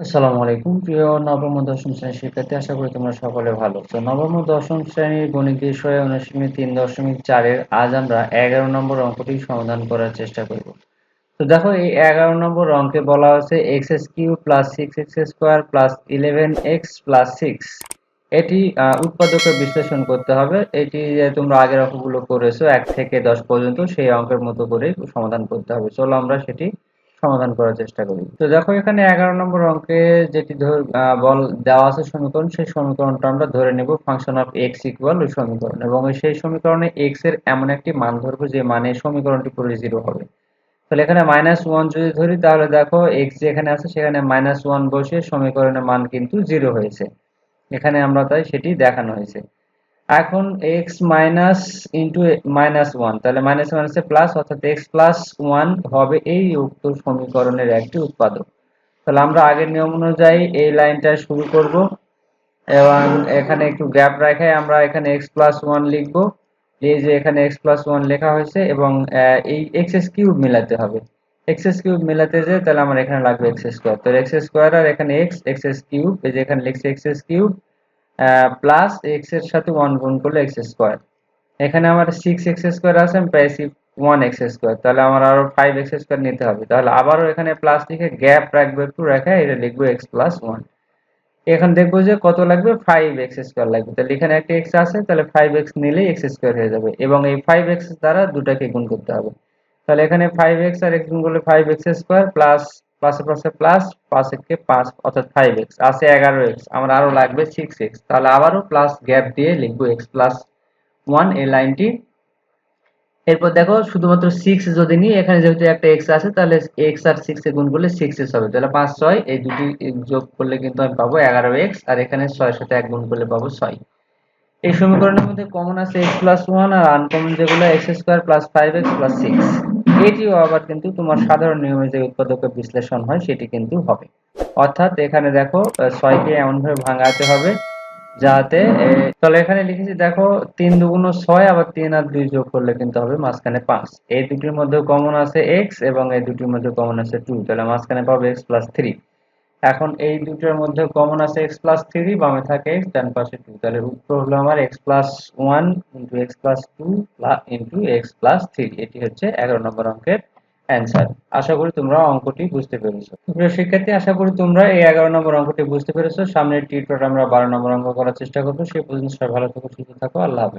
আসসালামু আলাইকুম। প্রিয় নবম ও দশম শ্রেণির শিক্ষার্থী, আশা করি তোমরা সকলে ভালো তো নবম ও দশম শ্রেণির গণিত বিষয়ে অনুশীলনী তিন দশমিক চারের আজ আমরা এগারো নম্বর অঙ্কটি সমাধান করার চেষ্টা করব। তো দেখো, এই এগারো নম্বর অঙ্কে বলা হচ্ছে x s q plus six x square plus eleven x plus six. এটি উৎপাদকের বিশ্লেষণ করতে হবে। এটি তোমরা আগের অঙ্কগুলো করেছ, এক থেকে দশ পর্যন্ত সেই অঙ্কের মতো করে সমাধান করতে হবে। চলো আমরা সেটি সমাধান করার চেষ্টা করি। তো দেখো এখানে এগারো নম্বর অঙ্কে যেটি ধর বল দেওয়া আছে সমীকরণ, সেই সমীকরণটা আমরা ধরে নেব ফাংশন অফ এক্স ইকুয়াল ওই সমীকরণ। এবং সেই সমীকরণে এক্সের এমন একটি মান ধরবো যে মানে সমীকরণটি পুরো জিরো হবে। তাহলে এখানে মাইনাস ওয়ান যদি ধরি, তাহলে দেখো এক্স যেখানে আছে সেখানে মাইনাস ওয়ান বসে সমীকরণের মান কিন্তু জিরো হয়েছে। এখানে আমরা তাই সেটি দেখানো হয়েছে। এখন x minus into minus one তাহলে মাইনাস মাইনাসে প্লাস অর্থাৎ এক্স প্লাস ওয়ান হবে এই উক্ত সমীকরণের একটি উৎপাদক। তাহলে আমরা আগের নিয়ম অনুযায়ী এই লাইনটা শুরু করব, এবং এখানে একটু গ্যাপ রেখে আমরা এখানে এক্স প্লাস ওয়ান লিখব, এই যে এখানে এক্স প্লাস ওয়ান লেখা হয়েছে, এবং এই এক্স এস কিউব মেলাতে হবে। এক্স এস কিউব মেলাতে যে তাহলে আমার এখানে লাগবে এক্স স্কোয়ার তো এক্স স্কোয়ার আর এখানে এক্স এক্স এস কিউব এই যে এখানে লিখছে এক্স এস কিউব প্লাস এক্সের সাথে ওয়ান গুণ করলে এক্স স্কোয়ার এখানে আমার সিক্স এক্স স্কোয়ার আছে, আমি ওয়ান এক্স স্কোয়ার তাহলে আমার আরও ফাইভ এক্স স্কোয়ার নিতে হবে। তাহলে আবারও এখানে প্লাস লিখে গ্যাপ রাখব একটু, রেখে এটা লিখব এক্স প্লাস ওয়ান এখন দেখব যে কত লাগবে? ফাইভ এক্স স্কোয়ার লাগবে। তাহলে এখানে একটা এক্স আছে, তাহলে ফাইভ এক্স নিলেই এক্স স্কোয়ার হয়ে যাবে। এবং এই ফাইভ এক্স দ্বারা দুটাকে গুণ করতে হবে। তাহলে এখানে ফাইভ এক্স আর এক্স গুণ করলে ফাইভ এক্স স্কোয়ার প্লাস প্লাসে প্লাসে প্লাস পাঁচ একে পাঁচ অর্থাৎ ফাইভ এক্স আছে এগারো এক্স আমার আরও লাগবে সিক্স এক্স তাহলে আবারও প্লাস গ্যাপ দিয়ে লিখব এক্স প্লাস ওয়ান এই লাইনটি। এরপর দেখো, শুধুমাত্র সিক্স যদি নিই, এখানে যেহেতু একটা এক্স আছে, তাহলে এক্স আর সিক্স এ গুণ করলে সিক্স এক্স হবে। তাহলে পাঁচ, ছয়, এই দুটি যোগ করলে কিন্তু আমি পাবো এগারো এক্স আর এখানে ছয়ের সাথে এক গুণ করলে পাবো ছয়। এই সমীকরণের মধ্যে কমন আছে এক্স প্লাস ওয়ান আর আনকমন যেগুলো x square plus five x plus six এটিও আবার কিন্তু তোমার সাধারণ নিয়মে যে উৎপাদকের বিশ্লেষণ হয়, সেটি কিন্তু হবে। অর্থাৎ এখানে দেখো ছয়কে এমনভাবে ভাঙাতে হবে যাতে তাহলে এখানে লিখেছি, দেখো, তিন দুগুণ ছয় আবার তিন আর দুই যোগ করলে কিন্তু হবে মাঝখানে পাঁচ। এই দুটির মধ্যে কমন আছে এক্স এবং এই দুটির মধ্যে কমন আছে টু তাহলে মাঝখানে পাবো এক্স প্লাস থ্রি এখন এই দুটোর মধ্যে কমন আছে এক্স প্লাস থ্রি বামে থাকে এক্স ডান পাশে টু তাহলে উত্তর হলো আমার x plus one into x plus two into x plus three এটি হচ্ছে এগারো নম্বর অঙ্কের অ্যান্সার আশা করি তোমরা অঙ্কটি বুঝতে পেরেছ। প্রিয় শিক্ষার্থী, আশা করি তোমরা এই এগারো নম্বর অঙ্কটি বুঝতে পেরেছ। সামনের টিউটোর আমরা বারো নম্বর অঙ্ক করার চেষ্টা করব। সে পর্যন্ত সবাই ভালো থাকো, সুস্থ থাকো। আল্লাহ হাফেজ।